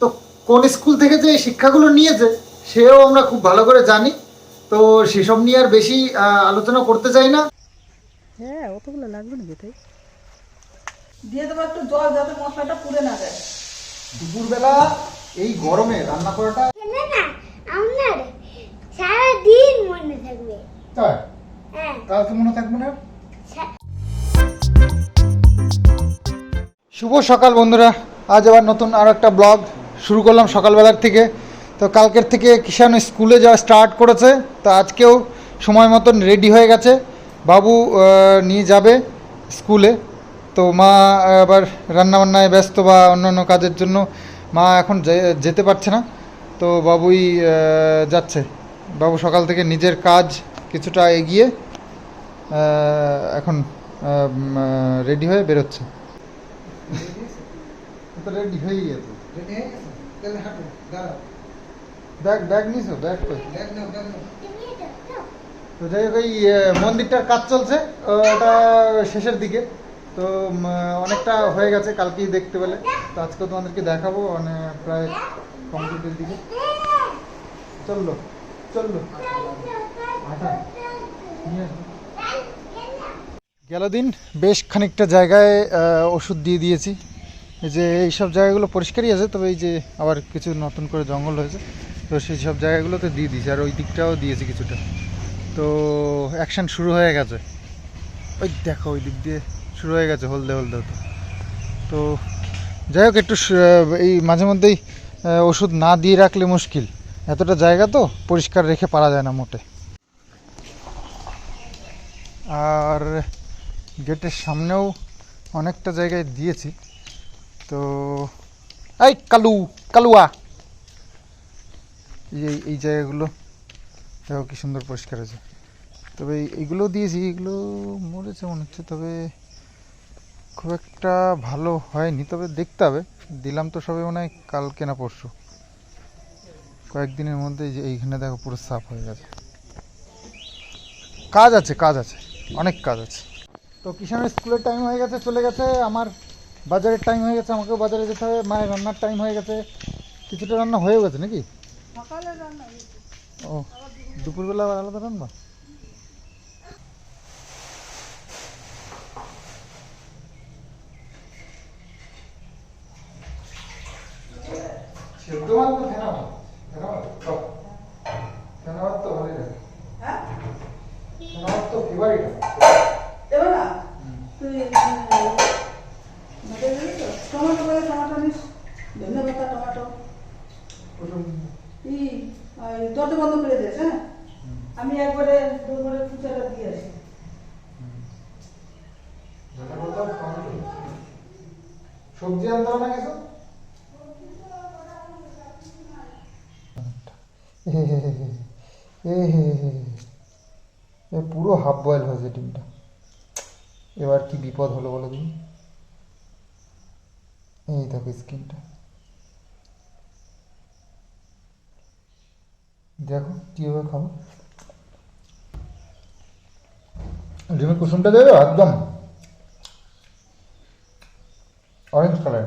তো কোন স্কুল থেকে যে শিক্ষাগুলো নিয়েছে সেও আমরা খুব ভালো করে জানি। তো সেসব নিয়ে আর বেশি আলোচনা করতে চাই না। হ্যাঁ অতগুলো লাগবে না তাই? দিয়ে দেবো একটু জল যাতে মশলাটা পুড়ে না যায়। দুপুরবেলা এই গরমে রান্না করাটা না না আপনার সারাদিন মনে থাকবে। তাই? হ্যাঁ। কালকে মনে থাকবে না? শুভ সকাল বন্ধুরা। আজ আবার নতুন আর একটা ব্লগ। শুরু করলাম সকালবেলার থেকে। তো কালকের থেকে কিষান স্কুলে যাওয়া স্টার্ট করেছে। তো আজকেও সময় মতন রেডি হয়ে গেছে। বাবু নিয়ে যাবে স্কুলে। তো মা আবার রান্নাবান্নায় ব্যস্ত বা অন্যান্য কাজের জন্য মা এখন যে- যেতে পারছে না। তো বাবুই যাচ্ছে। বাবু সকাল থেকে নিজের কাজ কিছুটা এগিয়ে এখন রেডি হয়ে বেরোচ্ছে। রেডি হয়ে গেছে ব্যাগ ব্যাগ নিছো? ব্যাগ কই? তো যাই হোক এই মন্দিরটার কাজ চলছে। ওটা শেষের দিকে। তো অনেকটা হয়ে গেছে কালকেই দেখতে পেলে। তো আজকে তোমাদেরকে দেখাবো মানে প্রায় কমপ্লিটের দিকে। চলল চলল। নিয়ে গেল দিন বেশ খানিকটা জায়গায় ওষুধ দিয়ে দিয়েছি। এই যে এইসব জায়গাগুলো পরিষ্কারই আছে, তবে এই যে আবার কিছু নতুন করে জঙ্গল হয়েছে, তো সেই সব জায়গাগুলোতে দিয়ে দিয়েছি, আর ওই দিকটাও দিয়েছি কিছুটা। তো অ্যাকশন শুরু হয়ে গেছে। ওই দেখো, ওই দিক দিয়ে শুরু হয়ে গেছে, হলদে হলদে হতে। তো যাই হোক, একটু এই মাঝে মধ্যেই ওষুধ না দিয়ে রাখলে মুশকিল। এতটা জায়গা তো পরিষ্কার রেখে পারা যায় না মোটে। আর গেটের সামনেও অনেকটা জায়গায় দিয়েছি। তো, এই কালু, কালুয়া। এই এই জায়গাগুলো, দেখো কি সুন্দর পরিষ্কার হয়েছে তবে এই- এইগুলো দিয়েছি এগুলো মরেছে মনে হচ্ছে, তবে খুব একটা ভালো হয়নি, তবে দেখতে হবে। দিলাম তো সবে মনে হয় কালকে না পরশু। কয়েকদিনের মধ্যে যে, এইখানে দেখো পুরো সাফ হয়ে গেছে। কাজ আছে কাজ আছে, অনেক কাজ আছে। তো কিষানের স্কুলের টাইম হয়ে গেছে, চলে গেছে আমার বাজারের টাইম হয়ে গেছে আমাকেও বাজারে যেতে হবে মায়ের রান্নার টাইম হয়ে গেছে। কিছুটা রান্না হয়েও গেছে নাকি? ও দুপুরবেলা আবার আলাদা রান্না? তো টমেটো করে টমেটো নিস ধনে পাতা টমেটো ই দরজা বন্ধ করে দিস হ্যাঁ আমি একবারে দুপুরে ফুচাটা দিয়ে আসি সবজি আনতে হবে না কিছু পুরো হাফ বয়েল হয়েছে ডিমটা এবার কি বিপদ হলো বলো তুমি এই দেখো স্কিনটা দেখো, কীভাবে খাব? ডিমের কুসুমটা দেবে? একদম। অরেঞ্জ কালার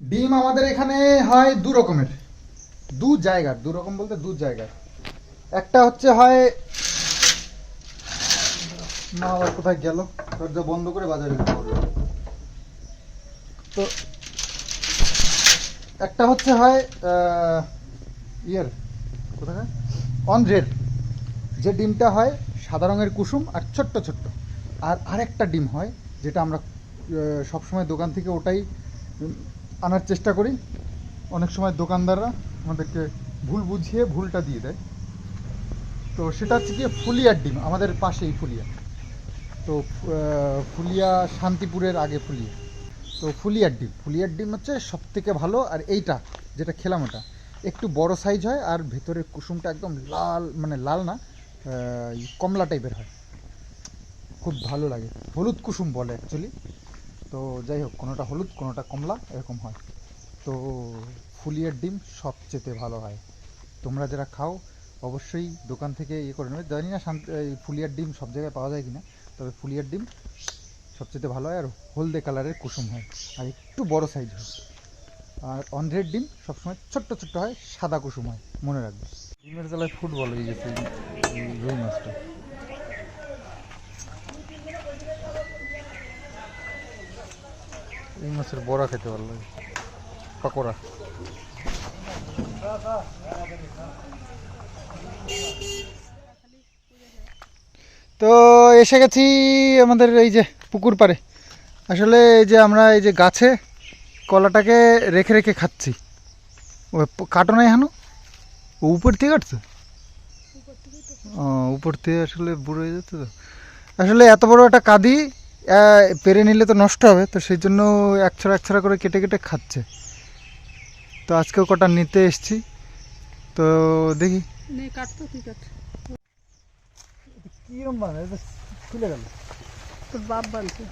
ডিম আমাদের এখানে হয় দু রকমের। দু জায়গার, দু রকম বলতে দু জায়গার। একটা হচ্ছে হয় মা আবার কোথায় গেল? দরজা বন্ধ করে বাজারে তো একটা হচ্ছে হয় ইয়ের কোথায় অন্ধ্রের। যে ডিমটা হয় সাদা রঙের কুসুম আর ছোট্ট ছোট্ট। আর আরেকটা ডিম হয় যেটা আমরা সবসময় দোকান থেকে ওটাই আনার চেষ্টা করি। অনেক সময় দোকানদাররা আমাদেরকে ভুল বুঝিয়ে ভুলটা দিয়ে দেয়। তো সেটা হচ্ছে গিয়ে ফুলিয়ার ডিম, আমাদের পাশেই ফুলিয়া। তো ফুলিয়া শান্তিপুরের আগে ফুলিয়া। তো ফুলিয়ার ডিম ফুলিয়ার ডিম হচ্ছে সব থেকে ভালো আর এইটা যেটা খেলাম ওটা। একটু বড় সাইজ হয় আর ভেতরের কুসুমটা একদম লাল মানে লাল না কমলা টাইপের হয়। খুব ভালো লাগে, হলুদ কুসুম বলে অ্যাকচুয়ালি তো যাই হোক, কোনোটা হলুদ, কোনোটা কমলা, এরকম হয়। তো ফুলিয়ার ডিম সবচেয়ে ভালো হয়। তোমরা যারা খাও অবশ্যই দোকান থেকে ইয়ে করে নেবে। জানি না ফুলিয়ার ডিম সব জায়গায় পাওয়া যায় কিনা, তবে ফুলিয়ার ডিম সবচেয়ে ভালো হয় আর হলদে কালারের কুসুম হয়, আর একটু বড় সাইজ হয়। আর অন্ধ্রের ডিম সবসময় ছোট্ট ছোট্ট হয়, সাদা কুসুম হয়, মনে রাখবে। ডিমের জ্বালায় ফুটবল হয়ে গেছে রুই মাছটা। এই মাছের বড়া খেতে ভালো লাগে, পাকোড়া। তো এসে গেছি আমাদের এই যে পুকুর পাড়ে। আসলে এই যে আমরা এই যে গাছে কলাটাকে রেখে রেখে খাচ্ছি। ও, কাটো নাই হানো? উপর থেকে কাটছে? ও, উপর থেকে আসলে বুড়ো হয়ে যাচ্ছে তো। আসলে এত বড় একটা কাঁদি পেরে নিলে তো নষ্ট হবে, তো সেই জন্য এক ছড়া এক ছড়া করে কেটে কেটে খাচ্ছে। তো আজকেও কটা নিতে এসছি। তো দেখি নে কাটতো তুই কাট কিরম মানে খুলে গেল। তোর বাপ বানছে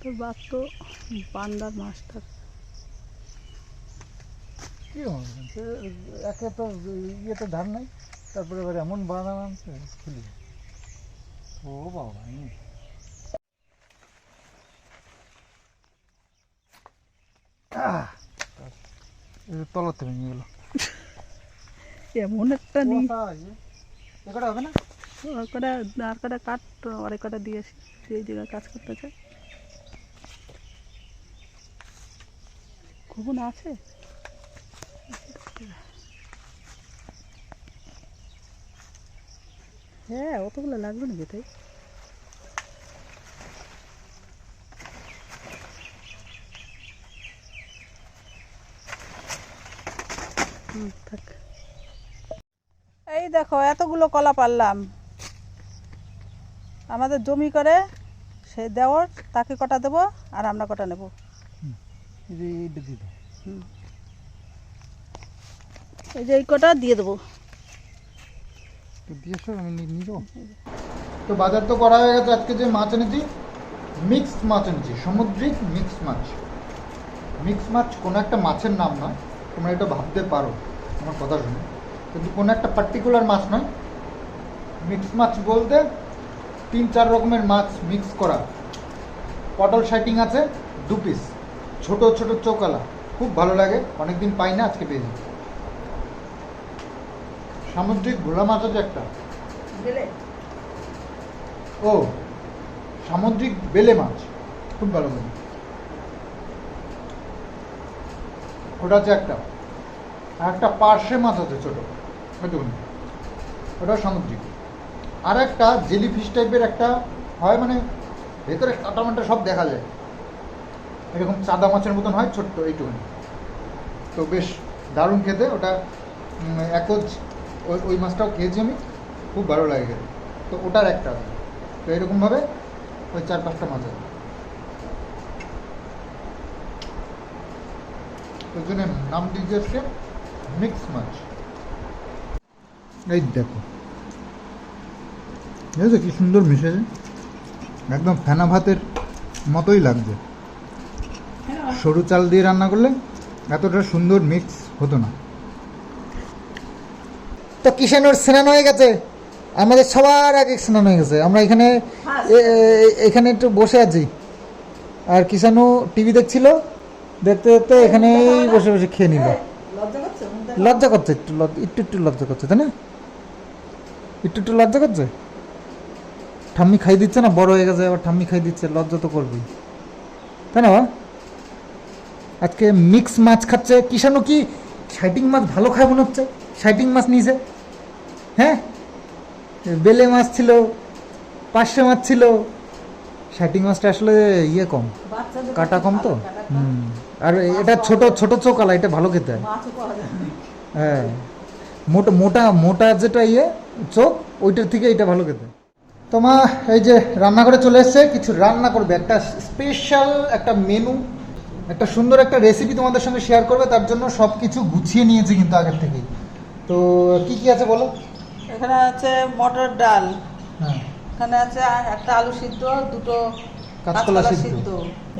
তোর বাপ তো বান্দার মাস্টার। কিরম একে তো ইয়েতে ধার নাই তারপরে এবার এমন বানান আনছে খুলি ও বাবা। আহ! থেকে নিয়ে গেলো এমন একটা নি হবে না আর কটা আর কটা কাট আর কটা দিয়ে সেই জায়গায় কাজ করতে চাই খুবন আছে হ্যাঁ অতগুলো লাগবে না তাই এই দেখো এতগুলো কলা পারলাম। আমাদের জমি করে সে দেওয়ার তাকে কটা দেবো আর আমরা কটা নেব? এই যে। এই কটা দিয়ে দেবো। তো বাজার তো করা হয়ে গেছে আজকে যে মাছ এনেছি মিক্সড মাছ এনেছি সামুদ্রিক মিক্স মাছ। মিক্স মাছ কোনো একটা মাছের নাম নয় তোমরা এটা ভাবতে পারো আমার কথা শুনে। কিন্তু কোনো একটা পার্টিকুলার মাছ নয়। মিক্স মাছ বলতে তিন চার রকমের মাছ মিক্স করা। পটল শাইটিং আছে দু পিস ছোট ছোট চোকালা। খুব ভালো লাগে অনেকদিন পাই না আজকে পেয়ে পেয়েছি সামুদ্রিক ভোলা মাছ আছে একটা। ও সামুদ্রিক বেলে মাছ। খুব ভালো লাগে। ওটা আছে একটা। আর একটা পার্শে মাছ আছে ছোট। ওইটুকুনি ওটা সামুদ্রিক। আর একটা জেলি ফিশ টাইপের একটা হয় মানে ভেতরে কাটা মাটা সব দেখা যায়। এরকম চাদা মাছের মতন হয়, ছোট্ট এইটুকুনি। তো বেশ দারুণ খেতে। ওটা একজ ওই ওই মাছটাও খেয়েছি আমি। খুব ভালো লাগে খেতে। তো ওটার একটা আছে। তো এরকমভাবে ওই চার পাঁচটা মাছ আছে। ওই জন্য নাম দিয়েছে মিক্স মাছ এই দেখো। দেখেছ কি সুন্দর মিশেছে। একদম ফেনা ভাতের মতোই লাগছে। সরু চাল দিয়ে রান্না করলে এতটা সুন্দর মিক্স হতো না। তো কিষানোর স্নান হয়ে গেছে। আমাদের সবার আগে স্নান হয়ে গেছে। আমরা এখানে এখানে একটু বসে আছি। আর কিষানু টিভি দেখছিল। দেখতে দেখতে এখানেই বসে বসে খেয়ে নিল। লজ্জা করছে একটু একটু একটু লজ্জা করছে তাই না? একটু একটু লজ্জা করছে? ঠাম্মি খাই দিচ্ছে না বড় হয়ে গেছে আবার ঠাম্মি খাই দিচ্ছে লজ্জা তো করবি তাই না আজকে মিক্স মাছ খাচ্ছে কিষানু কি? শাইটিং মাছ ভালো খায় মনে হচ্ছে শাইটিং মাছ নিয়েছে। হ্যাঁ? বেলে মাছ ছিল পার্শে মাছ ছিল শাইটিং মাছটা আসলে ইয়ে কম কাটা কম তো? হুম। আর এটা ছোট ছোট চোকালা এটা ভালো খেতে হয়। হ্যাঁ। মোটা মোটা মোটা যেটা ইয়ে চোখ ওইটার থেকে এটা ভালো খেতে। তোমা এই যে রান্নাঘরে চলে এসছে কিছু রান্না করবে। একটা স্পেশাল একটা মেনু একটা সুন্দর একটা রেসিপি তোমাদের সঙ্গে শেয়ার করবে। তার জন্য সব কিছু গুছিয়ে নিয়েছি কিন্তু আগের থেকেই। তো কি কি আছে বলো? এখানে আছে মটর ডাল। হ্যাঁ। এখানে আছে একটা আলু সিদ্ধ দুটো কাঁচকলা। সিদ্ধ।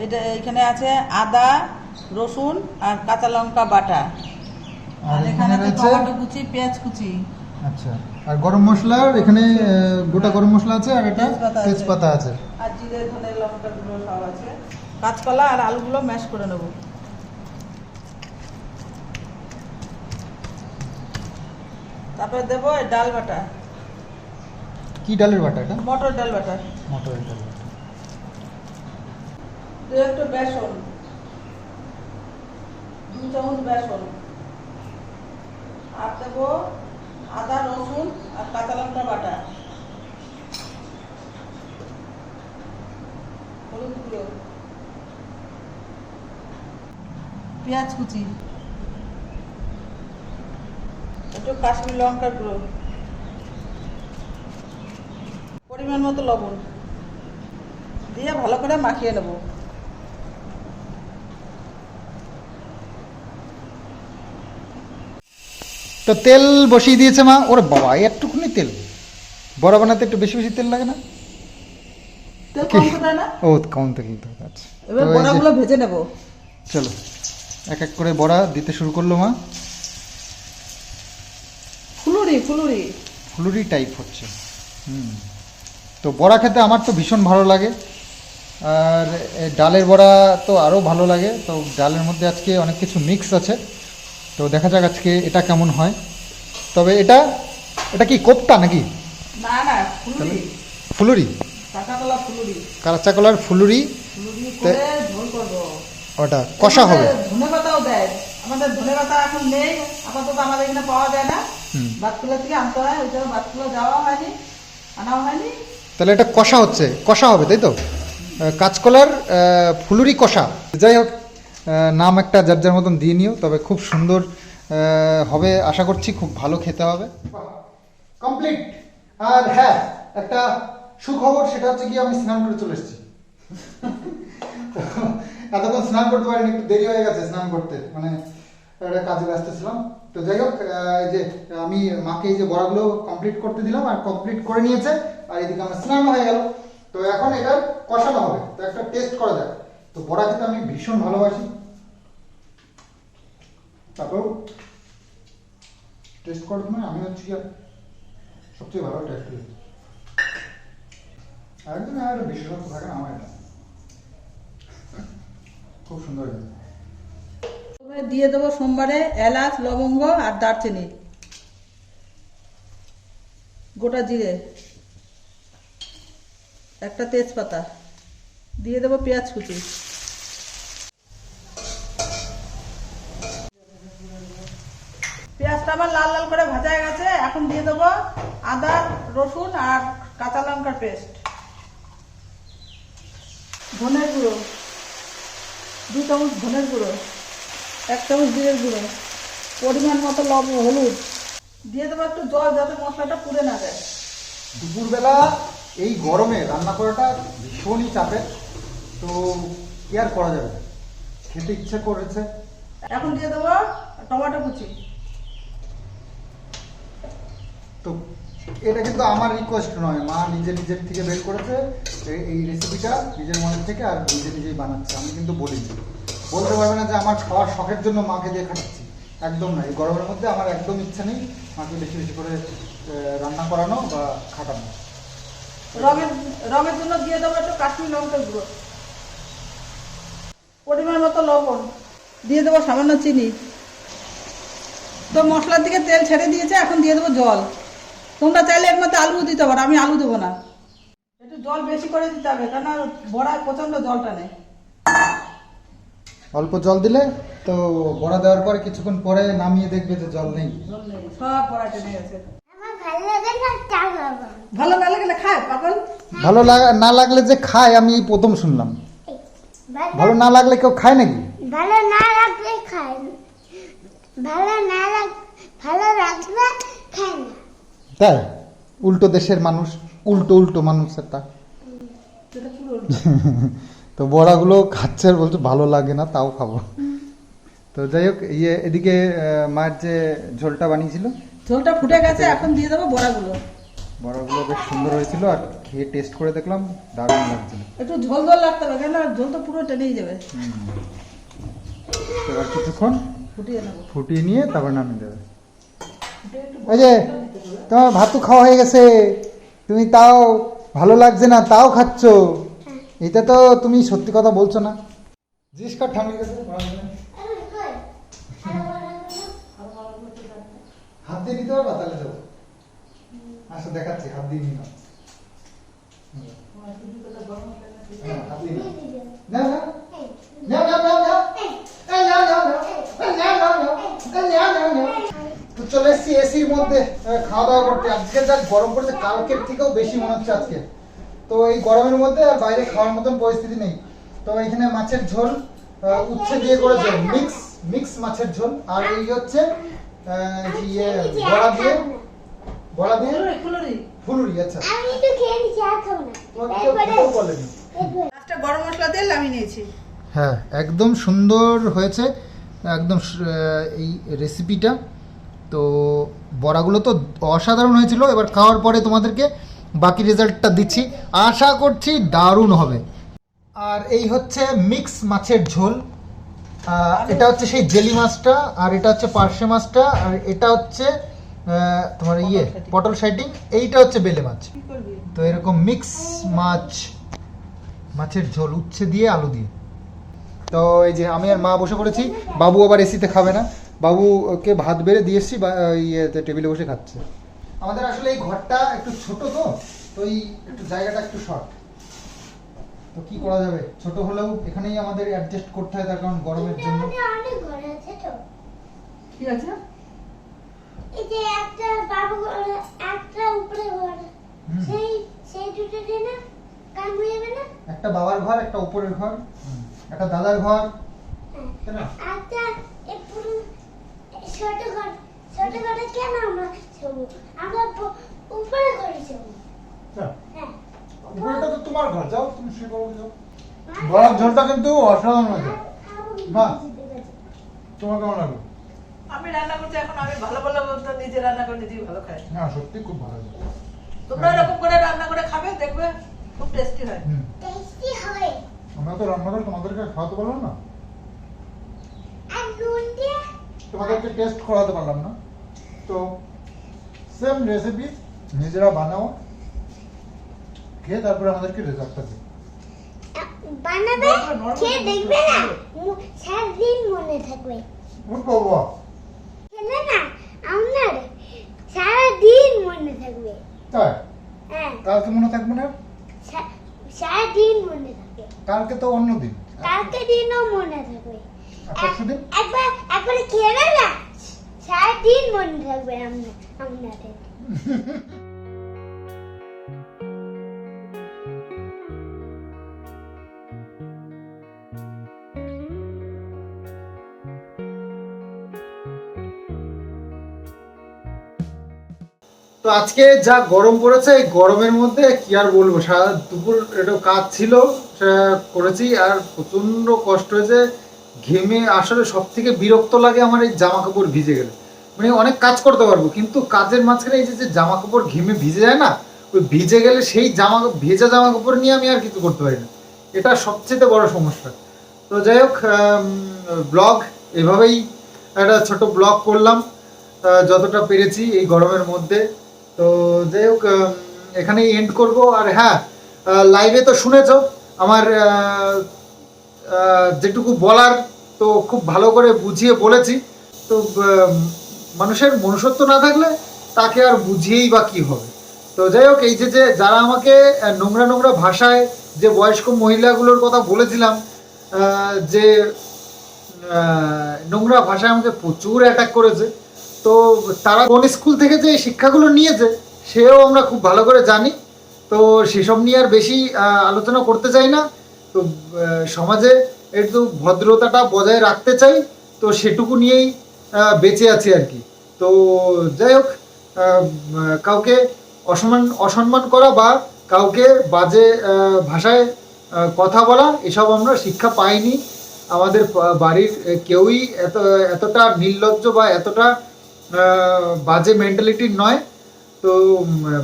এটা এখানে আছে আদা রসুন আর কাঁচা লঙ্কা বাটা। আর এখানে রয়েছে টমেটো কুচি পেঁয়াজ কুচি। আচ্ছা আর গরম মশলার এখানে গোটা গরম মশলা আছে আর এটা তেজপাতা আছে। আর জিরে ধনে লঙ্কা গুঁড়ো সব আছে। কাঁচকলা আর আলুগুলো ম্যাশ করে নেব। তারপরে দেবো ডাল বাটা। কি ডালের বাটা এটা? মটর ডাল বাটা। মটরের ডাল বাটা। একটু বেসন। দু চামচ বেসন। আর দেবো, আদা, রসুন আর কাঁচা লঙ্কা বাটা। হলুদ পেঁয়াজ কুচি। একটু কাশ্মীর লঙ্কার গুঁড়ো। পরিমাণ মতো লবণ। দিয়ে ভালো করে মাখিয়ে নেব। তো তেল বসিয়ে দিয়েছে মা। ওরে বাবা একটুখানি তেল। বড়া বানাতে একটু বেশি বেশি তেল লাগে না? ও কম তেল দিতে আচ্ছা। বড়াগুলো ভেজে নেব। চলো এক এক করে বড়া দিতে শুরু করল মা। ফুলুরি ফুলুরি। ফুলুরি টাইপ হচ্ছে। হুম। তো বড়া খেতে আমার তো ভীষণ ভালো লাগে। আর ডালের বড়া তো আরও ভালো লাগে। তো ডালের মধ্যে আজকে অনেক কিছু মিক্স আছে। তো দেখা যাক আজকে এটা কেমন হয়। তবে এটা এটা কি কোপ্তা নাকি? না না ফুলুরি। কাঁচা কলার ফুলুরি। ওটা কষা হবে। ধনে পাতাও দেয়। আমাদের ধনে পাতা এখন নেই। আপাতত আমাদের এখানে পাওয়া যায় না। বাতকুলা থেকে আনতে হয় ওই জন্য বাতকুলা যাওয়া হয়নি আনাও হয়নি। তাহলে এটা কষা হচ্ছে। কষা হবে তাই তো? কাঁচকলার ফুলুরি কষা। যাই হোক নাম একটা যার যার মতন দিয়ে নিও, তবে খুব সুন্দর হবে। আশা করছি খুব ভালো খেতে হবে। কমপ্লিট। আর হ্যাঁ একটা সুখবর, সেটা হচ্ছে কি আমি স্নান করে চলে এসেছি। এতক্ষণ স্নান করতে পারিনি, একটু দেরি হয়ে গেছে স্নান করতে। মানে একটা কাজে ব্যস্ত ছিলাম। তো যাই হোক যে আমি মাকে এই যে বড়াগুলো কমপ্লিট করতে দিলাম, আর কমপ্লিট করে নিয়েছে, আর এদিকে আমার স্নান হয়ে গেল। তো এখন এটা কষানো হবে। তো একটা টেস্ট করা যাক। তো বড়া খেতে আমি ভীষণ ভালোবাসি। তারপর টেস্ট করার সময় আমি হচ্ছে কি সবচেয়ে ভালো টেস্ট করি একদম আর বিশেষত্ব থাকে না, আমার এটা। খুব সুন্দর দিয়ে দেবো সোমবারে এলাচ, লবঙ্গ আর দারচিনি। গোটা জিরে। একটা তেজপাতা। দিয়ে দেবো পেঁয়াজ কুচি। পেঁয়াজটা আমার লাল লাল করে ভাজা হয়ে গেছে, এখন দিয়ে দেবো আদা, রসুন আর কাঁচা লঙ্কার পেস্ট। ধনের গুঁড়ো, দু চামচ ধনের গুঁড়ো, এক চামচ জিরের গুঁড়ো, পরিমাণ মতো লবণ হলুদ। দিয়ে দেবো একটু জল যাতে মশলাটা পুড়ে না যায়। দুপুরবেলা এই গরমে রান্না করাটা ভীষণই চাপের। তো কি আর করা যাবে? খেতে ইচ্ছে করেছে। এখন দিয়ে দেবো টমেটো কুচি। তো এটা কিন্তু আমার রিকোয়েস্ট নয়। মা নিজে নিজের থেকে বের করেছে এই- রেসিপিটা নিজের মনের থেকে আর নিজে নিজেই বানাচ্ছে। আমি কিন্তু বলিনি। বলতে পারবে না যে আমার খাওয়ার শখের জন্য মাকে দিয়ে খাটাচ্ছি। একদম না। এই গরমের মধ্যে আমার একদম ইচ্ছা নেই মাকে বেশি বেশি করে রান্না করানো বা খাটানো। রঙের রঙের জন্য দিয়ে দেবো একটু কাশ্মীর লঙ্কার গুঁড়ো। পরিমাণ মতো লবণ দিয়ে দেবো সামান্য চিনি। তো মশলার দিকে তেল ছেড়ে দিয়েছে এখন দিয়ে দেবো জল। তোমরা চাইলে এর মধ্যে আলু দিতে পারো আমি আলু দেবো না। একটু জল বেশি করে দিতে হবে কেন বড়ায় প্রচণ্ড জলটা নেই অল্প জল দিলে তো বড়া দেওয়ার পরে কিছুক্ষণ পরে নামিয়ে দেখবে যে জল নেই। জল নেই সব বড়া টেনে গেছে। আমার ভালো না লাগলে খায় পাগল? ভালো লাগা না লাগলে যে খায় আমি এই প্রথম শুনলাম। ভালো না লাগলে কেউ খায় নাকি? ভালো না লাগলে খাই ভালো না লাগ ভালো লাগলে খাই না। তাই? উল্টো দেশের মানুষ উল্টো উল্টো মানুষ পুরো তো বড়াগুলো খাচ্ছে আর বলছে ভালো লাগে না তাও খাব। তো যাই হোক ইয়ে এদিকে মায়ের যে ঝোলটা বানিয়েছিল ঝোলটা ফুটে গেছে এখন দিয়ে দেবো বড়াগুলো। বড়াগুলো বেশ সুন্দর হয়েছিল আর খেয়ে টেস্ট করে দেখলাম দারুণ লাগছিল একটু ঝোল ঝোল লাগতে হবে কেন ঝোল তো পুরো টেনেই যাবে। এবার কিছুক্ষণ ফুটিয়ে নেব। ফুটিয়ে নিয়ে তারপর নামিয়ে দেবে। এই যে তোমার ভাতু খাওয়া হয়ে গেছে। তুমি তাও ভালো লাগছে না তাও খাচ্ছ। এটা তো তুমি সত্যি কথা বলছো না। জিনিস কার ঠান্ডা গেছে দিয়ে নিতে পারবা? তাহলে যাব আচ্ছা দেখাচ্ছি হাত দিয়ে নাও। হ্যাঁ, গরম পড়েছে কালকের থেকেও বেশি মনে হচ্ছে আজকে। তো এই গরমের মধ্যে আর বাইরে খাওয়ার মতন পরিস্থিতি নেই। তো এখানে মাছের ঝোল উচ্ছে দিয়ে করেছে। মিক্স মিক্স মাছের ঝোল। আর এই হচ্ছে ইয়ে বড়া দিয়ে? বড়া দিয়ে? ফুলুরি ফুলুরি। ফুলুরি আচ্ছা। আমি একটু খেয়ে আর খাব না। বলেনি। এরপরে। গরম মশলা দিয়ে নামিয়ে নিয়েছি। হ্যাঁ একদম সুন্দর হয়েছে। একদম এই রেসিপিটা তো বড়াগুলো তো অসাধারণ হয়েছিল। এবার খাওয়ার পরে তোমাদেরকে বাকি রেজাল্টটা দিচ্ছি। আশা করছি দারুণ হবে। আর এই হচ্ছে মিক্স মাছের ঝোল। এটা হচ্ছে সেই জেলি মাছটা আর এটা হচ্ছে পার্শে মাছটা আর এটা হচ্ছে তোমার ইয়ে পটল শাইটিং এইটা হচ্ছে বেলে মাছ। তো এরকম মিক্স মাছ মাছের ঝোল উচ্ছে দিয়ে আলু দিয়ে। তো এই যে আমি আর মা বসে পড়েছি বাবু আবার এসিতে খাবে না। বাবুকে ভাত বেড়ে দিয়ে এসছি ইয়েতে টেবিলে বসে খাচ্ছে। আমাদের আসলে এই ঘরটা একটু ছোট তো তো এই একটু জায়গাটা একটু শর্ট। তো কি করা যাবে? ছোট হলেও এখানেই আমাদের অ্যাডজাস্ট করতে হয় তার কারণ গরমের জন্য। অনেক ঘর আছে তো। কি আছে? এই যে একটা বাবু একটা উপরে ঘর। সেই সেই দুটো দিয়ে না কান হয়ে যাবে না? একটা বাবার ঘর একটা উপরের ঘর একটা দাদার ঘর। হ্যাঁ। আচ্ছা এই পুরো ছোট ঘর। ছোট ঘরে কেন আমরা আমরা উপরে ঘরে শোবো হ্যাঁ। উপরেটা তো তোমার ঘর যাও তুমি শুয়ে পড়ো যাও। বড়ার ঝোলটা কিন্তু অসাধারণ হয়েছে। মা। তোমার কেমন লাগল? আমি রান্না করছি এখন আমি ভালো ভালো তো নিজে রান্না করে নিজেই ভালো খাই। না সত্যি খুব ভালো তোমরা এরকম করে রান্না করে খাবে দেখবে খুব টেস্টি হয়। টেস্টি হয়। আমরা তো রান্না করে তোমাদেরকে খাওয়াতে পারলাম না। আর নুন দিয়ে তোমাদেরকে টেস্ট করাতে পারলাম না। তো সেম রেসিপি নিজেরা বানাও। খেয়ে তারপরে আমাদেরকে রেজাল্টটা দিও বানাবে? খেয়ে দেখবে না? সারাদিন মনে থাকবে। ওর বাবা খেলে না? আপনার সারাদিন মনে থাকবে। তাই? হ্যাঁ। কালকে মনে থাকবে না? সারাদিন মনে থাকবে। কালকে তো অন্য দিন। কালকে দিনও মনে থাকবে। আর পরশু দিন? একবার একবার খেয়ে না সারাদিন মনে থাকবে আপনার আপনাদের। আজকে যা গরম পড়েছে, এই গরমের মধ্যে কি আর বলব? সারা দুপুর একটু কাজ ছিল করেছি, আর প্রচণ্ড কষ্ট হয়েছে, ঘেমে আসলে সব থেকে বিরক্ত লাগে আমার এই জামা কাপড় ভিজে গেলে। মানে অনেক কাজ করতে পারব, কিন্তু কাজের মাঝখানে এই যে জামা কাপড় ঘেমে ভিজে যায় না, ওই ভিজে গেলে সেই জামা, ভেজা জামা কাপড় নিয়ে আমি আর কিছু করতে পারি না। এটা সবচেয়ে বড় সমস্যা। তো যাই হোক ব্লগ এভাবেই একটা ছোট ব্লগ করলাম। যতটা পেরেছি এই গরমের মধ্যে। তো যাই হোক এখানেই এন্ড করব। আর হ্যাঁ লাইভে তো শুনেছ, আমার যেটুকু বলার তো খুব ভালো করে বুঝিয়ে বলেছি। তো মানুষের মনুষ্যত্ব না থাকলে তাকে আর বুঝিয়েই বা কী হবে? তো যাই হোক, এই যে যে যারা আমাকে নোংরা নোংরা ভাষায় যে বয়স্ক মহিলাগুলোর কথা বলেছিলাম যে নোংরা ভাষায় আমাকে প্রচুর অ্যাটাক করেছে তো তারা কোন স্কুল থেকে যে শিক্ষাগুলো নিয়েছে, সেও আমরা খুব ভালো করে জানি। তো সেসব নিয়ে আর বেশি আলোচনা করতে চাই না। তো সমাজে একটু ভদ্রতাটা বজায় রাখতে চাই। তো সেটুকু নিয়েই বেঁচে আছি আর কি। তো যাই হোক কাউকে অসম্মান অসম্মান করা বা কাউকে বাজে ভাষায় কথা বলা, এসব আমরা শিক্ষা পাইনি। আমাদের বাড়ির কেউই এত, এতটা নির্লজ্জ বা এতটা বাজে মেন্টালিটির নয়। তো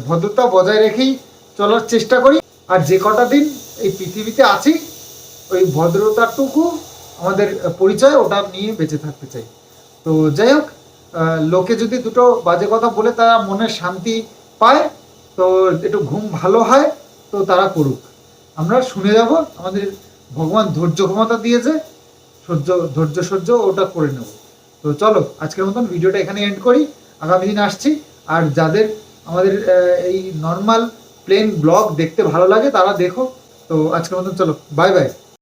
ভদ্রতা বজায় রেখেই চলার চেষ্টা করি। আর যে কটা দিন এই পৃথিবীতে আছি, ওই ভদ্রতাটুকু আমাদের পরিচয়, ওটা নিয়ে বেঁচে থাকতে চাই। তো, যাই হোক লোকে যদি দুটো বাজে কথা বলে, তারা মনে শান্তি পায়। তো, একটু ঘুম ভালো হয়, তো তারা করুক। আমরা শুনে যাব, আমাদের ভগবান ধৈর্য ক্ষমতা দিয়েছে, সহ্য, ধৈর্য সহ্য ওটা করে নেব। তো চলো, আজকের মতন ভিডিওটা এখানে এন্ড করি। আগামী দিন আসছি। আর যাদের আমাদের এই নর্মাল প্লেন ব্লগ দেখতে ভালো লাগে, তারা দেখো। তো আজকের মতন চলো বাই বাই